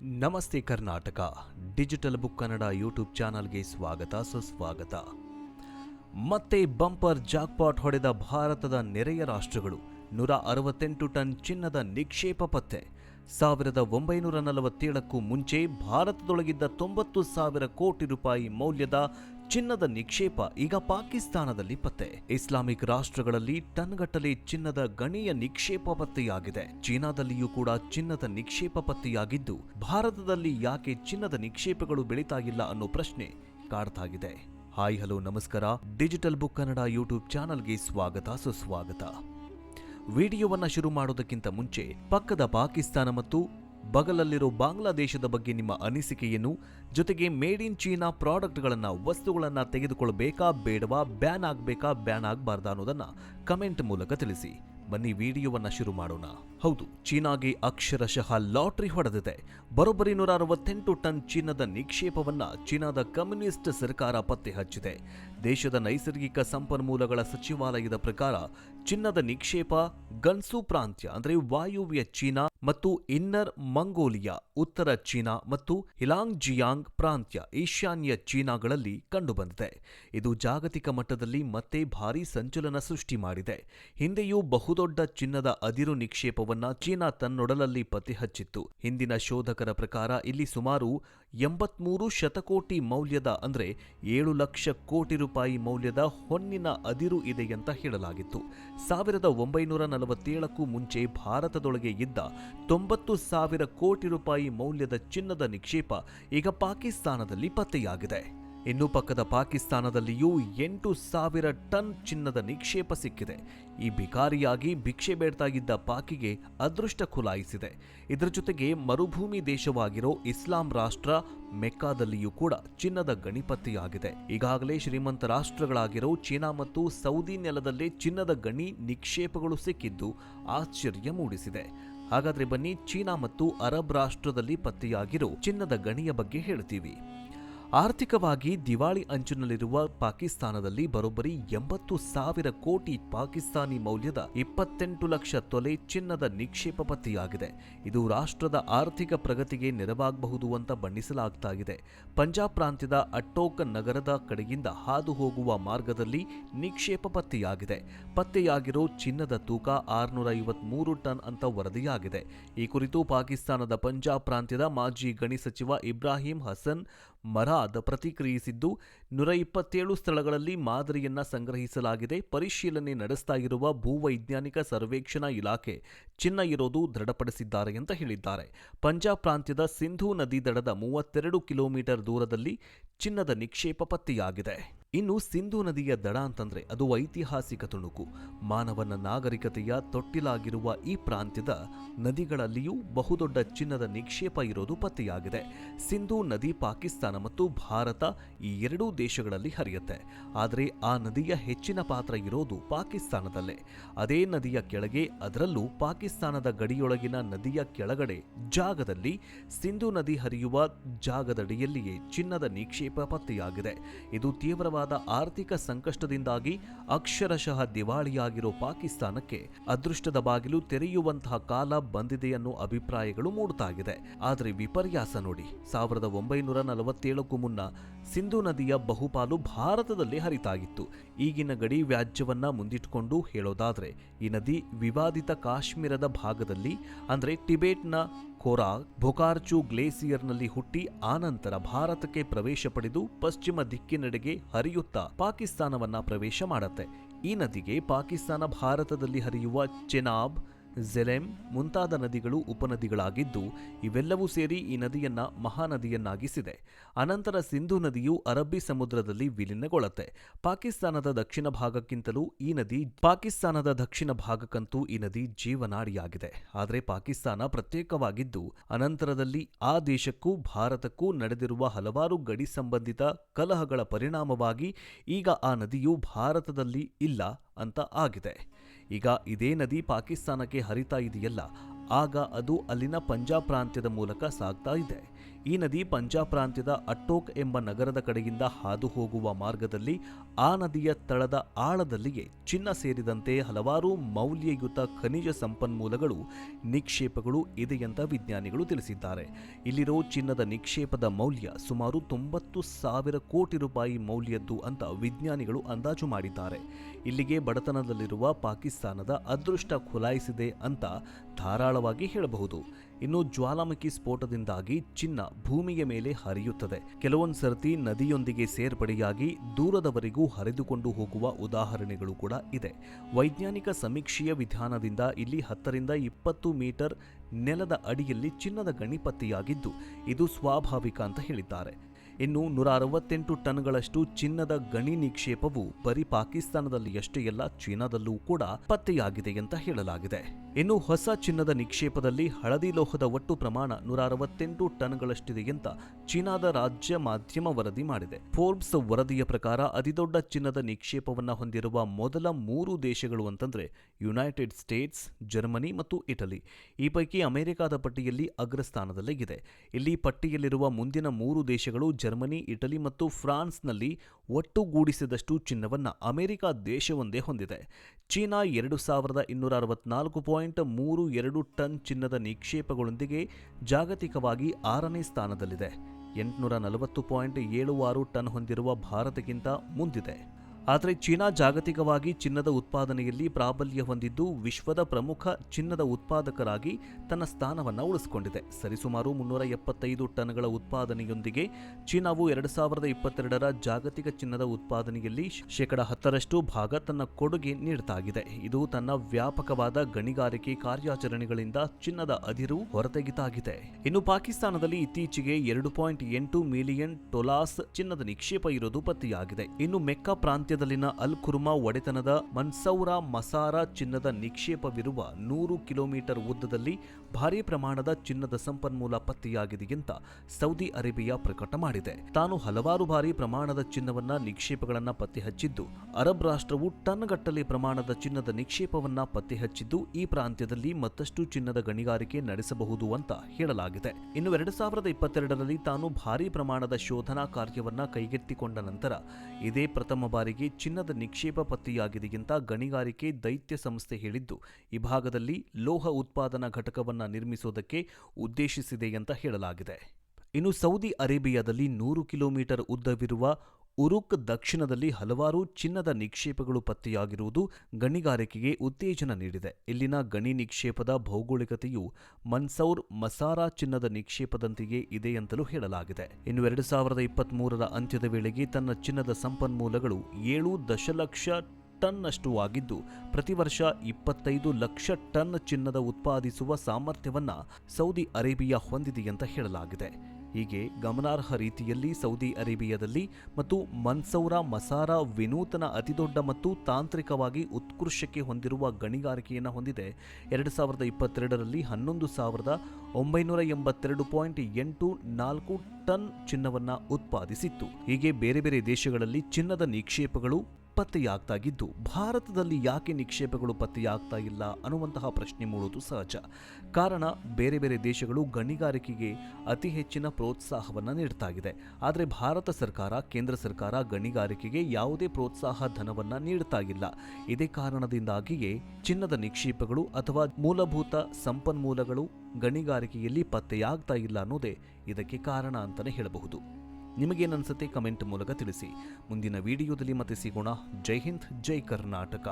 ನಮಸ್ತೆ Karnataka digital book Kannada YouTube ಚಾನಲ್ಗೆ ಸ್ವಾಗತ ಸುಸ್ವಾಗತ. ಮತ್ತೆ ಬಂಪರ್ ಜಾಕ್ಪಾಟ್ ಹೊಡೆದ ಭಾರತದ ನೆರೆಯ ರಾಷ್ಟ್ರಗಳು ನೂರ ಅರವತ್ತೆಂಟು ಟನ್ ಚಿನ್ನದ ನಿಕ್ಷೇಪ ಪತ್ತೆ. ಸಾವಿರದ ಒಂಬೈನೂರ ನಲವತ್ತೇಳಕ್ಕೂ ಮುಂಚೆ ಭಾರತದೊಳಗಿದ್ದ ತೊಂಬತ್ತು ಸಾವಿರ ಕೋಟಿ ರೂಪಾಯಿ ಮೌಲ್ಯದ ಚಿನ್ನದ ನಿಕ್ಷೇಪ, ಈಗ ಪಾಕಿಸ್ತಾನದಲ್ಲಿ ಪತ್ತೆ. ಇಸ್ಲಾಮಿಕ್ ರಾಷ್ಟ್ರಗಳಲ್ಲಿ ಟನ್ಗಟ್ಟಲೆ ಚಿನ್ನದ ಗಣಿಯ ನಿಕ್ಷೇಪ ಪತ್ತೆಯಾಗಿದೆ. ಚೀನಾದಲ್ಲಿಯೂ ಕೂಡ ಚಿನ್ನದ ನಿಕ್ಷೇಪ ಪತ್ತೆಯಾಗಿದ್ದು, ಭಾರತದಲ್ಲಿ ಯಾಕೆ ಚಿನ್ನದ ನಿಕ್ಷೇಪಗಳು ಬೆಳೀತಾ ಇಲ್ಲ ಅನ್ನೋ ಪ್ರಶ್ನೆ ಕಾಡ್ತಾಗಿದೆ. ಹಾಯ್, ಹಲೋ, ನಮಸ್ಕಾರ. ಡಿಜಿಟಲ್ ಬುಕ್ ಕನ್ನಡ ಯೂಟ್ಯೂಬ್ ಚಾನಲ್ಗೆ ಸ್ವಾಗತ, ಸುಸ್ವಾಗತ. ವಿಡಿಯೋವನ್ನ ಶುರು ಮಾಡೋದಕ್ಕಿಂತ ಮುಂಚೆ ಪಕ್ಕದ ಪಾಕಿಸ್ತಾನ ಮತ್ತು ಬಗಲಲ್ಲಿರೋ ಬಾಂಗ್ಲಾದೇಶದ ಬಗ್ಗೆ ನಿಮ್ಮ ಅನಿಸಿಕೆಯನ್ನು, ಜೊತೆಗೆ ಮೇಡ್ ಇನ್ ಚೀನಾ ಪ್ರಾಡಕ್ಟ್ಗಳನ್ನು, ವಸ್ತುಗಳನ್ನ ತೆಗೆದುಕೊಳ್ಳಬೇಕಾ ಬೇಡವಾ, ಬ್ಯಾನ್ ಆಗಬೇಕಾ, ಬ್ಯಾನ್ ಆಗಬಾರ್ದಾ ಅನ್ನೋದನ್ನ ಕಮೆಂಟ್ ಮೂಲಕ ತಿಳಿಸಿ. ಬನ್ನಿ, ವಿಡಿಯೋವನ್ನ ಶುರು ಮಾಡೋಣ. ಹೌದು, ಚೀನಾಗೆ ಅಕ್ಷರಶಃ ಲಾಟ್ರಿ ಹೊಡೆದಿದೆ. ಬರೋಬ್ಬರಿ ನೂರ ಅರವತ್ತೆಂಟು ಟನ್ ಚೀನಾದ ನಿಕ್ಷೇಪವನ್ನ ಚೀನಾದ ಕಮ್ಯುನಿಸ್ಟ್ ಸರ್ಕಾರ ಪತ್ತೆ ಹಚ್ಚಿದೆ. ದೇಶದ ನೈಸರ್ಗಿಕ ಸಂಪನ್ಮೂಲಗಳ ಸಚಿವಾಲಯದ ಪ್ರಕಾರ ಚಿನ್ನದ ನಿಕ್ಷೇಪ ಗನ್ಸು ಪ್ರಾಂತ್ಯ ಅಂದರೆ ವಾಯುವ್ಯ ಚೀನಾ ಮತ್ತು ಇನ್ನರ್ ಮಂಗೋಲಿಯಾ, ಉತ್ತರ ಚೀನಾ ಮತ್ತು ಹಿಲಾಂಗ್ ಜಿಯಾಂಗ್ ಪ್ರಾಂತ್ಯ ಈಶಾನ್ಯ ಚೀನಾಗಳಲ್ಲಿ ಕಂಡುಬಂದಿದೆ. ಇದು ಜಾಗತಿಕ ಮಟ್ಟದಲ್ಲಿ ಮತ್ತೆ ಭಾರೀ ಸಂಚಲನ ಸೃಷ್ಟಿ ಮಾಡಿದೆ. ಹಿಂದೆಯೂ ಬಹುದೊಡ್ಡ ಚಿನ್ನದ ಅದಿರು ನಿಕ್ಷೇಪವನ್ನ ಚೀನಾ ತನ್ನೊಡಲಲ್ಲಿ ಪತ್ತೆ ಹಚ್ಚಿತ್ತು ಹಿಂದಿನ ಶೋಧಕರ ಪ್ರಕಾರ ಇಲ್ಲಿ ಸುಮಾರು ಎಂಬತ್ಮೂರು ಶತಕೋಟಿ ಮೌಲ್ಯದ ಅಂದ್ರೆ ಏಳು ಲಕ್ಷ ಕೋಟಿ ರೂಪಾಯಿ ಮೌಲ್ಯದ ಹೊನ್ನಿನ ಅದಿರು ಇದೆ ಅಂತ ಹೇಳಲಾಗಿತ್ತು. ಸಾವಿರದ ಒಂಬೈನೂರ ನಲವತ್ತೇಳಕ್ಕೂ ಮುಂಚೆ ಭಾರತದೊಳಗೆ ಇದ್ದ ತೊಂಬತ್ತು ಸಾವಿರ ಕೋಟಿ ರೂಪಾಯಿ ಮೌಲ್ಯದ ಚಿನ್ನದ ನಿಕ್ಷೇಪ ಈಗ ಪಾಕಿಸ್ತಾನದಲ್ಲಿ ಪತ್ತೆಯಾಗಿದೆ. ಇನ್ನು ಪಕ್ಕದ ಪಾಕಿಸ್ತಾನದಲ್ಲಿಯೂ ಎಂಟು ಸಾವಿರ ಟನ್ ಚಿನ್ನದ ನಿಕ್ಷೇಪ ಸಿಕ್ಕಿದೆ. ಈ ಭಿಕಾರಿಯಾಗಿ ಭಿಕ್ಷೆ ಬೇಡ್ತಾ ಇದ್ದ ಪಾಕಿಗೆ ಅದೃಷ್ಟ ಖುಲಾಯಿಸಿದೆ. ಇದರ ಜೊತೆಗೆ ಮರುಭೂಮಿ ದೇಶವಾಗಿರೋ ಇಸ್ಲಾಂ ರಾಷ್ಟ್ರ ಮೆಕ್ಕಾದಲ್ಲಿಯೂ ಕೂಡ ಚಿನ್ನದ ಗಣಿಪತ್ತೆಯಾಗಿದೆ. ಈಗಾಗಲೇ ಶ್ರೀಮಂತ ರಾಷ್ಟ್ರಗಳಾಗಿರೋ ಚೀನಾ ಮತ್ತು ಸೌದಿ ನೆಲದಲ್ಲೇ ಚಿನ್ನದ ಗಣಿ ನಿಕ್ಷೇಪಗಳು ಸಿಕ್ಕಿದ್ದು ಆಶ್ಚರ್ಯ ಮೂಡಿಸಿದೆ. ಹಾಗಾದ್ರೆ ಬನ್ನಿ ಚೀನಾ ಮತ್ತು ಅರಬ್ ರಾಷ್ಟ್ರದಲ್ಲಿ ಪತ್ತೆಯಾಗಿರೋ ಚಿನ್ನದ ಗಣಿಯ ಬಗ್ಗೆ ಹೇಳ್ತೀವಿ. ಆರ್ಥಿಕವಾಗಿ ದಿವಾಳಿ ಅಂಚಿನಲ್ಲಿರುವ ಪಾಕಿಸ್ತಾನದಲ್ಲಿ ಬರೋಬ್ಬರಿ ಎಂಬತ್ತು ಸಾವಿರ ಕೋಟಿ ಪಾಕಿಸ್ತಾನಿ ಮೌಲ್ಯದ ಇಪ್ಪತ್ತೆಂಟು ಲಕ್ಷ ತೊಲೆ ಚಿನ್ನದ ನಿಕ್ಷೇಪ ಪತ್ತೆಯಾಗಿದೆ. ಇದು ರಾಷ್ಟ್ರದ ಆರ್ಥಿಕ ಪ್ರಗತಿಗೆ ನೆರವಾಗಬಹುದು ಅಂತ ಬಣ್ಣಿಸಲಾಗ್ತಾ ಇದೆ ಪಂಜಾಬ್ ಪ್ರಾಂತ್ಯದ ಅಟ್ಟೋಕ್ ನಗರದ ಕಡೆಯಿಂದ ಹಾದು ಹೋಗುವ ಮಾರ್ಗದಲ್ಲಿ ನಿಕ್ಷೇಪ ಪತ್ತೆಯಾಗಿದೆ. ಪತ್ತೆಯಾಗಿರೋ ಚಿನ್ನದ ತೂಕ ಆರುನೂರ ಐವತ್ಮೂರು ಟನ್ ಅಂತ ವರದಿಯಾಗಿದೆ. ಈ ಕುರಿತು ಪಾಕಿಸ್ತಾನದ ಪಂಜಾಬ್ ಪ್ರಾಂತ್ಯದ ಮಾಜಿ ಗಣಿ ಸಚಿವ ಇಬ್ರಾಹಿಂ ಹಸನ್ ಮರಾದ್ ಪ್ರತಿಕ್ರಿಯಿಸಿದ್ದು, ನೂರ ಇಪ್ಪತ್ತೇಳು ಸ್ಥಳಗಳಲ್ಲಿ ಮಾದರಿಯನ್ನ ಸಂಗ್ರಹಿಸಲಾಗಿದೆ. ಪರಿಶೀಲನೆ ನಡೆಸ್ತಾ ಇರುವ ಭೂವೈಜ್ಞಾನಿಕ ಸರ್ವೇಕ್ಷಣಾ ಇಲಾಖೆ ಚಿನ್ನ ಇರೋದು ದೃಢಪಡಿಸಿದ್ದಾರೆ ಅಂತ ಹೇಳಿದ್ದಾರೆ. ಪಂಜಾಬ್ ಪ್ರಾಂತ್ಯದ ಸಿಂಧೂ ನದಿ ದಡದ ಮೂವತ್ತೆರಡು ಕಿಲೋಮೀಟರ್ ದೂರದಲ್ಲಿ ಚಿನ್ನದ ನಿಕ್ಷೇಪ ಪತ್ತೆಯಾಗಿದೆ. ಇನ್ನು ಸಿಂಧೂ ನದಿಯ ದಡ ಅಂತಂದ್ರೆ ಅದು ಐತಿಹಾಸಿಕ ತುಣುಕು. ಮಾನವನ ನಾಗರಿಕತೆಯ ತೊಟ್ಟಿಲಾಗಿರುವ ಈ ಪ್ರಾಂತ್ಯದ ನದಿಗಳಲ್ಲಿಯೂ ಬಹುದೊಡ್ಡ ಚಿನ್ನದ ನಿಕ್ಷೇಪ ಇರೋದು ಪತ್ತೆಯಾಗಿದೆ. ಸಿಂಧೂ ನದಿ ಪಾಕಿಸ್ತಾನ ಮತ್ತು ಭಾರತ ಈ ಎರಡೂ ದೇಶಗಳಲ್ಲಿ ಹರಿಯುತ್ತೆ. ಆದರೆ ಆ ನದಿಯ ಹೆಚ್ಚಿನ ಪಾತ್ರ ಇರೋದು ಪಾಕಿಸ್ತಾನದಲ್ಲೇ. ಅದೇ ನದಿಯ ಕೆಳಗೆ ಅದರಲ್ಲೂ ಪಾಕಿಸ್ತಾನದ ಗಡಿಯೊಳಗಿನ ನದಿಯ ಕೆಳಗಡೆ ಜಾಗದಲ್ಲಿ ಸಿಂಧೂ ನದಿ ಹರಿಯುವ ಜಾಗದಡಿಯಲ್ಲಿಯೇ ಚಿನ್ನದ ನಿಕ್ಷೇಪ ಪತ್ತೆಯಾಗಿದೆ. ಇದು ತೀವ್ರವಾದ ಆರ್ಥಿಕ ಸಂಕಷ್ಟದಿಂದಾಗಿ ಅಕ್ಷರಶಃ ದಿವಾಳಿಯಾಗಿರೋ ಪಾಕಿಸ್ತಾನಕ್ಕೆ ಅದೃಷ್ಟದ ಬಾಗಿಲು ತೆರೆಯುವಂತಹ ಕಾಲ ಬಂದಿದೆ ಅನ್ನೋ ಅಭಿಪ್ರಾಯಗಳು ಮೂಡುತ್ತಾಗಿದೆ. ಆದರೆ ವಿಪರ್ಯಾಸ ನೋಡಿ, ಸಾವಿರದ ಒಂಬೈನೂರ ನಲವತ್ತೇಳಕ್ಕೂ ಮುನ್ನ ಸಿಂಧು ನದಿಯ ಬಹುಪಾಲು ಭಾರತದಲ್ಲಿ ಹರಿತಾಗಿತ್ತು. ಈಗಿನ ಗಡಿ ವ್ಯಾಜ್ಯವನ್ನ ಮುಂದಿಟ್ಟುಕೊಂಡು ಹೇಳೋದಾದ್ರೆ, ಈ ನದಿ ವಿವಾದಿತ ಕಾಶ್ಮೀರದ ಭಾಗದಲ್ಲಿ, ಅಂದ್ರೆ ಟಿಬೇಟ್ನ ಖೋರಾ ಬೊಕಾರ್ಚು ಗ್ಲೇಸಿಯರ್ನಲ್ಲಿ ಹುಟ್ಟಿ ಆನಂತರ ಭಾರತಕ್ಕೆ ಪ್ರವೇಶ ಪಡೆದು ಪಶ್ಚಿಮ ದಿಕ್ಕಿನೆಡೆಗೆ ಹರಿಯುತ್ತಾ ಪಾಕಿಸ್ತಾನವನ್ನ ಪ್ರವೇಶ ಮಾಡುತ್ತೆ. ಈ ನದಿಗೆ ಪಾಕಿಸ್ತಾನ ಭಾರತದಲ್ಲಿ ಹರಿಯುವ ಚೆನಾಬ್ ಜೆಲೆಮ್ ಮುಂತಾದ ನದಿಗಳು ಉಪನದಿಗಳಾಗಿದ್ದು, ಇವೆಲ್ಲವೂ ಸೇರಿ ಈ ನದಿಯನ್ನ ಮಹಾನದಿಯನ್ನಾಗಿಸಿದೆ. ಅನಂತರ ಸಿಂಧು ನದಿಯು ಅರಬ್ಬಿ ಸಮುದ್ರದಲ್ಲಿ ವಿಲೀನಗೊಳ್ಳುತ್ತೆ. ಪಾಕಿಸ್ತಾನದ ದಕ್ಷಿಣ ಭಾಗಕ್ಕಿಂತಲೂ ಈ ನದಿ, ಪಾಕಿಸ್ತಾನದ ದಕ್ಷಿಣ ಭಾಗಕ್ಕಂತೂ ಈ ನದಿ ಜೀವನಾಡಿಯಾಗಿದೆ. ಆದರೆ ಪಾಕಿಸ್ತಾನ ಪ್ರತ್ಯೇಕವಾಗಿದ್ದು, ಅನಂತರದಲ್ಲಿ ಆ ದೇಶಕ್ಕೂ ಭಾರತಕ್ಕೂ ನಡೆದಿರುವ ಹಲವಾರು ಗಡಿ ಸಂಬಂಧಿತ ಕಲಹಗಳ ಪರಿಣಾಮವಾಗಿ ಈಗ ಆ ನದಿಯು ಭಾರತದಲ್ಲಿ ಇಲ್ಲ ಅಂತ ಆಗಿದೆ. ಈಗ ಇದೇ ನದಿ ಪಾಕಿಸ್ತಾನಕ್ಕೆ ಹರಿತಾ ಇದೆಯಲ್ಲ ಆಗ ಅದು ಅಲ್ಲಿನ ಪಂಜಾಬ್ ಪ್ರಾಂತ್ಯದ ಮೂಲಕ ಸಾಗ್ತಾ ಇದೆ. ಈ ನದಿ ಪಂಜಾಬ್ ಪ್ರಾಂತ್ಯದ ಅಟ್ಟೋಕ್ ಎಂಬ ನಗರದ ಕಡೆಯಿಂದ ಹಾದು ಹೋಗುವ ಮಾರ್ಗದಲ್ಲಿ ಆ ನದಿಯ ತಳದ ಆಳದಲ್ಲಿಯೇ ಚಿನ್ನ ಸೇರಿದಂತೆ ಹಲವಾರು ಮೌಲ್ಯಯುತ ಖನಿಜ ಸಂಪನ್ಮೂಲಗಳು, ನಿಕ್ಷೇಪಗಳು ಇದೆ ಅಂತ ವಿಜ್ಞಾನಿಗಳು ತಿಳಿಸಿದ್ದಾರೆ. ಇಲ್ಲಿರೋ ಚಿನ್ನದ ನಿಕ್ಷೇಪದ ಮೌಲ್ಯ ಸುಮಾರು ತೊಂಬತ್ತು ಸಾವಿರ ಕೋಟಿ ರೂಪಾಯಿ ಮೌಲ್ಯದ್ದು ಅಂತ ವಿಜ್ಞಾನಿಗಳು ಅಂದಾಜು ಮಾಡಿದ್ದಾರೆ. ಇಲ್ಲಿಗೆ ಬಡತನದಲ್ಲಿರುವ ಪಾಕಿಸ್ತಾನದ ಅದೃಷ್ಟ ಖುಲಾಯಿಸಿದೆ ಅಂತ ಧಾರಾಳವಾಗಿ ಹೇಳಬಹುದು. ಇನ್ನು ಜ್ವಾಲಾಮುಖಿ ಸ್ಫೋಟದಿಂದಾಗಿ ಚಿನ್ನ ಭೂಮಿಯ ಮೇಲೆ ಹರಿಯುತ್ತದೆ. ಕೆಲವೊಂದು ಸರ್ತಿ ನದಿಯೊಂದಿಗೆ ಸೇರ್ಪಡೆಯಾಗಿ ದೂರದವರೆಗೂ ಹರಿದುಕೊಂಡು ಹೋಗುವ ಉದಾಹರಣೆಗಳು ಕೂಡ ಇದೆ. ವೈಜ್ಞಾನಿಕ ಸಮೀಕ್ಷೆಯ ವಿಧಾನದಿಂದ ಇಲ್ಲಿ ಹತ್ತರಿಂದ ಇಪ್ಪತ್ತು ಮೀಟರ್ ನೆಲದ ಅಡಿಯಲ್ಲಿ ಚಿನ್ನದ ಗಣಿಪತ್ತೆಯಾಗಿದ್ದು ಇದು ಸ್ವಾಭಾವಿಕ ಅಂತ ಹೇಳಿದ್ದಾರೆ. ಇನ್ನು ನೂರ ಅರವತ್ತೆಂಟು ಟನ್ಗಳಷ್ಟು ಚಿನ್ನದ ಗಣಿ ನಿಕ್ಷೇಪವು ಬರೀ ಪಾಕಿಸ್ತಾನದಲ್ಲಿ ಅಷ್ಟೇ ಅಲ್ಲ, ಚೀನಾದಲ್ಲೂ ಕೂಡ ಪತ್ತೆಯಾಗಿದೆ ಅಂತ ಹೇಳಲಾಗಿದೆ. ಇನ್ನು ಹೊಸ ಚಿನ್ನದ ನಿಕ್ಷೇಪದಲ್ಲಿ ಹಳದಿ ಲೋಹದ ಒಟ್ಟು ಪ್ರಮಾಣ ನೂರ ಅರವತ್ತೆಂಟು ಟನ್ಗಳಷ್ಟಿದೆ ಅಂತ ಚೀನಾದ ರಾಜ್ಯ ಮಾಧ್ಯಮ ವರದಿ ಮಾಡಿದೆ. ಫೋರ್ಬ್ಸ್ ವರದಿಯ ಪ್ರಕಾರ ಅತಿದೊಡ್ಡ ಚಿನ್ನದ ನಿಕ್ಷೇಪವನ್ನು ಹೊಂದಿರುವ ಮೊದಲ ಮೂರು ದೇಶಗಳು ಅಂತಂದ್ರೆ ಯುನೈಟೆಡ್ ಸ್ಟೇಟ್ಸ್, ಜರ್ಮನಿ ಮತ್ತು ಇಟಲಿ. ಈ ಪೈಕಿ ಅಮೆರಿಕದ ಪಟ್ಟಿಯಲ್ಲಿ ಅಗ್ರಸ್ಥಾನದಲ್ಲೇ ಇದೆ. ಇಲ್ಲಿ ಪಟ್ಟಿಯಲ್ಲಿರುವ ಮುಂದಿನ ಮೂರು ದೇಶಗಳು ಜರ್ಮನಿ, ಇಟಲಿ ಮತ್ತು ಫ್ರಾನ್ಸ್ನಲ್ಲಿ ಒಟ್ಟುಗೂಡಿಸಿದಷ್ಟು ಚಿನ್ನವನ್ನು ಅಮೆರಿಕ ದೇಶವೊಂದೇ ಹೊಂದಿದೆ. ಚೀನಾ ಎರಡು ಸಾವಿರದ ಇನ್ನೂರ ಅರವತ್ನಾಲ್ಕು ಪಾಯಿಂಟ್ ಮೂರು ಎರಡು ಟನ್ ಚಿನ್ನದ ನಿಕ್ಷೇಪಗಳೊಂದಿಗೆ ಜಾಗತಿಕವಾಗಿ ಆರನೇ ಸ್ಥಾನದಲ್ಲಿದೆ. ಎಂಟುನೂರ ನಲವತ್ತು ಪಾಯಿಂಟ್ ಏಳು ಆರು ಟನ್ ಹೊಂದಿರುವ ಭಾರತಕ್ಕಿಂತ ಮುಂದಿದೆ. ಆದರೆ ಚೀನಾ ಜಾಗತಿಕವಾಗಿ ಚಿನ್ನದ ಉತ್ಪಾದನೆಯಲ್ಲಿ ಪ್ರಾಬಲ್ಯ ಹೊಂದಿದ್ದು ವಿಶ್ವದ ಪ್ರಮುಖ ಚಿನ್ನದ ಉತ್ಪಾದಕರಾಗಿ ತನ್ನ ಸ್ಥಾನವನ್ನು ಉಳಿಸಿಕೊಂಡಿದೆ. ಸರಿಸುಮಾರು ಮುನ್ನೂರ ಎಪ್ಪತ್ತೈದು ಟನ್ಗಳ ಉತ್ಪಾದನೆಯೊಂದಿಗೆ ಚೀನಾವು ಎರಡು ಸಾವಿರದ ಇಪ್ಪತ್ತೆರಡರ ಜಾಗತಿಕ ಚಿನ್ನದ ಉತ್ಪಾದನೆಯಲ್ಲಿ ಶೇಕಡ ಹತ್ತರಷ್ಟು ಭಾಗ ತನ್ನ ಕೊಡುಗೆ ನೀಡುತ್ತಾಗಿದೆ ಇದು ತನ್ನ ವ್ಯಾಪಕವಾದ ಗಣಿಗಾರಿಕೆ ಕಾರ್ಯಾಚರಣೆಗಳಿಂದ ಚಿನ್ನದ ಅದಿರು ಹೊರತೆಗಿತಾಗಿದೆ ಇನ್ನು ಪಾಕಿಸ್ತಾನದಲ್ಲಿ ಇತ್ತೀಚೆಗೆ ಎರಡು ಪಾಯಿಂಟ್ ಎಂಟು ಮಿಲಿಯನ್ ಟೊಲಾಸ್ ಚಿನ್ನದ ನಿಕ್ಷೇಪ ಇರೋದು ಪತ್ತೆಯಾಗಿದೆ. ಇನ್ನು ಮೆಕ್ಕಾ ಪ್ರಾಂತ್ಯದಲ್ಲಿನ ಅಲ್ ಕುರ್ಮಾ ಒಡೆತನದ ಮನ್ಸೌರಾ ಮಸಾರ ಚಿನ್ನದ ನಿಕ್ಷೇಪವಿರುವ ನೂರು ಕಿಲೋಮೀಟರ್ ಉದ್ದದಲ್ಲಿ ಭಾರೀ ಪ್ರಮಾಣದ ಚಿನ್ನದ ಸಂಪನ್ಮೂಲ ಪತ್ತೆಯಾಗಿದೆ ಅಂತ ಸೌದಿ ಅರೇಬಿಯಾ ಪ್ರಕಟ ಮಾಡಿದೆ. ತಾನು ಹಲವಾರು ಬಾರಿ ಪ್ರಮಾಣದ ಚಿನ್ನವನ್ನ ನಿಕ್ಷೇಪಗಳನ್ನ ಪತ್ತೆ ಹಚ್ಚಿದ್ದು, ಅರಬ್ ರಾಷ್ಟ್ರವು ಟನ್ಗಟ್ಟಲೆ ಪ್ರಮಾಣದ ಚಿನ್ನದ ನಿಕ್ಷೇಪವನ್ನ ಪತ್ತೆ ಹಚ್ಚಿದ್ದು, ಈ ಪ್ರಾಂತ್ಯದಲ್ಲಿ ಮತ್ತಷ್ಟು ಚಿನ್ನದ ಗಣಿಗಾರಿಕೆ ನಡೆಸಬಹುದು ಅಂತ ಹೇಳಲಾಗಿದೆ. ಇನ್ನು ಎರಡು ಸಾವಿರದ ಇಪ್ಪತ್ತೆರಡರಲ್ಲಿ ತಾನು ಭಾರೀ ಪ್ರಮಾಣದ ಶೋಧನಾ ಕಾರ್ಯವನ್ನ ಕೈಗೆತ್ತಿಕೊಂಡ ನಂತರ ಇದೇ ಪ್ರಥಮ ಬಾರಿಗೆ ಚಿನ್ನದ ನಿಕ್ಷೇಪ ಪತ್ತೆಯಾಗಿದೆ ಅಂತ ಗಣಿಗಾರಿಕೆ ದೈತ್ಯ ಸಂಸ್ಥೆ ಹೇಳಿದ್ದು, ಈ ಭಾಗದಲ್ಲಿ ಲೋಹ ಉತ್ಪಾದನಾ ಘಟಕವನ್ನ ನಿರ್ಮಿಸುವುದಕ್ಕೆ ಉದ್ದೇಶಿಸಿದೆ ಅಂತ ಹೇಳಲಾಗಿದೆ. ಇನ್ನು ಸೌದಿ ಅರೇಬಿಯಾದಲ್ಲಿ ನೂರು ಕಿಲೋಮೀಟರ್ ಉದ್ದವಿರುವ ಉರುಕ್ ದಕ್ಷಿಣದಲ್ಲಿ ಹಲವಾರು ಚಿನ್ನದ ನಿಕ್ಷೇಪಗಳು ಪತ್ತೆಯಾಗಿರುವುದು ಗಣಿಗಾರಿಕೆಗೆ ಉತ್ತೇಜನ ನೀಡಿದೆ. ಇಲ್ಲಿನ ಗಣಿ ನಿಕ್ಷೇಪದ ಭೌಗೋಳಿಕತೆಯು ಮನ್ಸೌರ್ ಮಸಾರಾ ಚಿನ್ನದ ನಿಕ್ಷೇಪದಂತೆಯೇ ಇದೆ ಅಂತಲೂ ಹೇಳಲಾಗಿದೆ. ಇನ್ನು ಎರಡು ಸಾವಿರದ ಇಪ್ಪತ್ತ್ಮೂರರ ಅಂತ್ಯದ ವೇಳೆಗೆ ತನ್ನ ಚಿನ್ನದ ಸಂಪನ್ಮೂಲಗಳು ಏಳು ದಶಲಕ್ಷ ಟನ್ನಷ್ಟು ಆಗಿದ್ದು, ಪ್ರತಿ ವರ್ಷ ಇಪ್ಪತ್ತೈದು ಲಕ್ಷ ಟನ್ ಚಿನ್ನದ ಉತ್ಪಾದಿಸುವ ಸಾಮರ್ಥ್ಯವನ್ನ ಸೌದಿ ಅರೇಬಿಯಾ ಹೊಂದಿದೆ ಅಂತ ಹೇಳಲಾಗಿದೆ. ಹೀಗೆ ಗಮನಾರ್ಹ ರೀತಿಯಲ್ಲಿ ಸೌದಿ ಅರೇಬಿಯಾದಲ್ಲಿ ಮತ್ತು ಮನ್ಸೌರ ಮಸಾರಾ ವಿನೂತನ ಅತಿದೊಡ್ಡ ಮತ್ತು ತಾಂತ್ರಿಕವಾಗಿ ಉತ್ಕೃಷ್ಟಕ್ಕೆ ಹೊಂದಿರುವ ಗಣಿಗಾರಿಕೆಯನ್ನು ಹೊಂದಿದೆ. ಎರಡು ಸಾವಿರದ ಇಪ್ಪತ್ತೆರಡರಲ್ಲಿ ಹನ್ನೊಂದು ಸಾವಿರದ ಒಂಬೈನೂರ ಎಂಬತ್ತೆರಡು ಪಾಯಿಂಟ್ ಎಂಟು ನಾಲ್ಕು ಟನ್ ಚಿನ್ನವನ್ನು ಉತ್ಪಾದಿಸಿತ್ತು. ಹೀಗೆ ಬೇರೆ ಬೇರೆ ದೇಶಗಳಲ್ಲಿ ಚಿನ್ನದ ನಿಕ್ಷೇಪಗಳು ಪತ್ತೆಯಾಗ್ತಾಗಿದ್ದು, ಭಾರತದಲ್ಲಿ ಯಾಕೆ ನಿಕ್ಷೇಪಗಳು ಪತ್ತೆಯಾಗ್ತಾ ಇಲ್ಲ ಅನ್ನುವಂತಹ ಪ್ರಶ್ನೆ ಮೂಡುವುದು ಸಹಜ. ಕಾರಣ, ಬೇರೆ ಬೇರೆ ದೇಶಗಳು ಗಣಿಗಾರಿಕೆಗೆ ಅತಿ ಹೆಚ್ಚಿನ ಪ್ರೋತ್ಸಾಹವನ್ನು ನೀಡ್ತಾಗಿದೆ. ಆದರೆ ಭಾರತ ಸರ್ಕಾರ, ಕೇಂದ್ರ ಸರ್ಕಾರ ಗಣಿಗಾರಿಕೆಗೆ ಯಾವುದೇ ಪ್ರೋತ್ಸಾಹ ಧನವನ್ನು ನೀಡ್ತಾ ಇಲ್ಲ ಇದೇ ಕಾರಣದಿಂದಾಗಿಯೇ ಚಿನ್ನದ ನಿಕ್ಷೇಪಗಳು ಅಥವಾ ಮೂಲಭೂತ ಸಂಪನ್ಮೂಲಗಳು ಗಣಿಗಾರಿಕೆಯಲ್ಲಿ ಪತ್ತೆಯಾಗ್ತಾ ಇಲ್ಲ ಅನ್ನೋದೇ ಇದಕ್ಕೆ ಕಾರಣ ಅಂತಲೇ ಹೇಳಬಹುದು. ನಿಮಗೇನನ್ಸುತ್ತೆ ಕಮೆಂಟ್ ಮೂಲಕ ತಿಳಿಸಿ. ಮುಂದಿನ ವಿಡಿಯೋದಲ್ಲಿ ಮತ್ತೆ ಸಿಗೋಣ. ಜೈ ಹಿಂದ್ ಜೈ ಕರ್ನಾಟಕ.